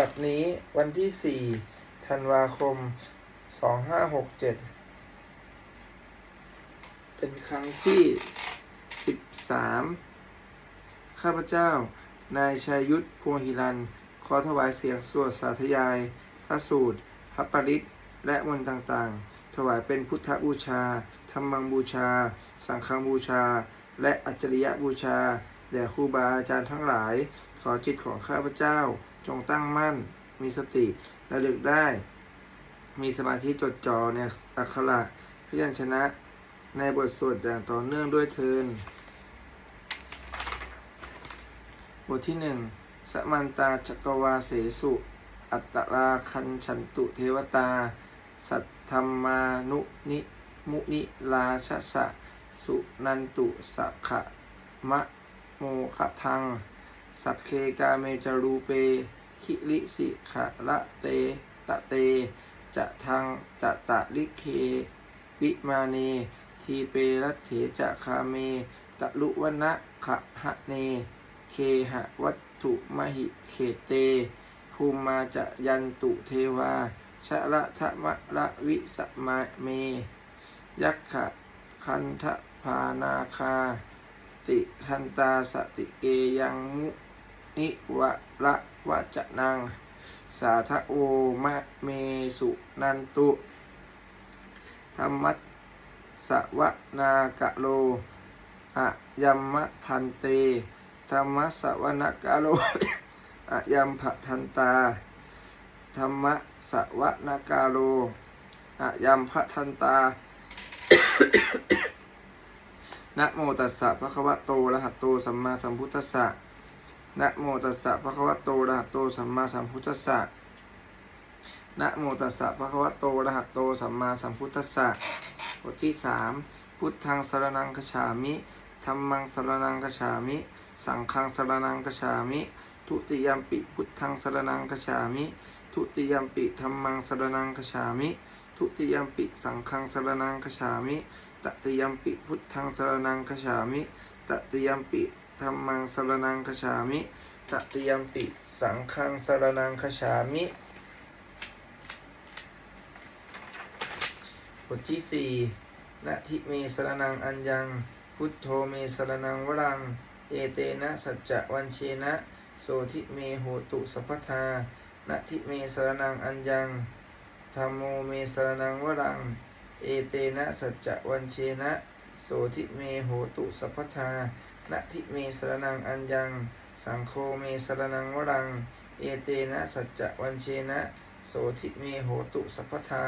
บัดนี้วันที่สี่ธันวาคมสองห้าหกเจ็ดเป็นครั้งที่สิบสามข้าพเจ้า นายชัยยุทธพวงหิรัน ขอถวายเสียงสวดสาธยาย พระสูตร พระปริตและมนต์ต่างๆ ถวายเป็นพุทธบูชา ธรรมังบูชา สังฆบูชา และอัจฉริยบูชา ด่ครูบาอาจารย์ทั้งหลาย ขอจิตของข้าพเจ้า จงตั้งมั่น มีสติระลึกได้ มีสมาธิจดจ่อในอักขระพยัญชนะในบทสวดอย่างต่อเนื่องด้วยเทิน บทที่หนึ่งสมันตาจักวาเสสุ อัตตราคันฉันตุเทวตา สัทธรรมานุนิมุนิลาชสะ สุนันตุสักขะมะ โมขะทัง สัพเคกาเมจารูเป คิริสิขะละเตตะเต จะทังจะตะลิเค วิมาเน ทีเปรัตเถจะคาเม ตะลุวนะขะหะเน เคหะวัตถุมหิเขเต ภูมิมาจะยันตุเทวา ชะละทะมะละวิสมาเม ยักขะคันทะพานาคา ติทันตาสติเกยังมุนิวะละวะจะนัง สาทะโอมะเมสุนันตุธรรมัสสวนากะโลอะยัมมะพันเตธรรมสวนกาโลอะยัมภทันตาธรรมสวนกาโลอะยัมภทันตา นะโมตัสสะภะคะวะโตอะระหะโตสัมมาสัมพุทธัสสะนะโมตัสสะภะคะวะโตอะระหะโตสัมมาสัมพุทธัสสะนะโมตัสสะภะคะวะโตอะระหะโตสัมมาสัมพุทธัสสะบทที่สามพุทธังสรนังคฉามิธรรมังสรนังคฉามิ สังฆังสรนังคฉามิ ทุติยมปิพุทธังสรนังคฉามิ ทุติยมปิธรรมังสรนังคฉามิ ทุติยมปิสังฆังสรนังคฉามิตติยมปิพุทธังสรนังคฉามิตติยมปิธรรมังสรนังคฉามิตติยมปิสังฆังสรนังคฉามิบทที่สี่นะทิเมสรนังอัญญัง พุทโธเมสรนังวรัง เอเตนะสัจจวันเชนะ โสทิเมโหตุสัพพทานะทิเมสรนังอัญญังธรรมโมเมสรนังวรัง เอเตนะสัจจวันเชนะ โสทิเมโหตุสัพพทานะทิเมสรนังอัญญัง สังโฆเมสรนังวรัง เอเตนะสัจจวันเชนะ โสทิเมโหตุสัพพทา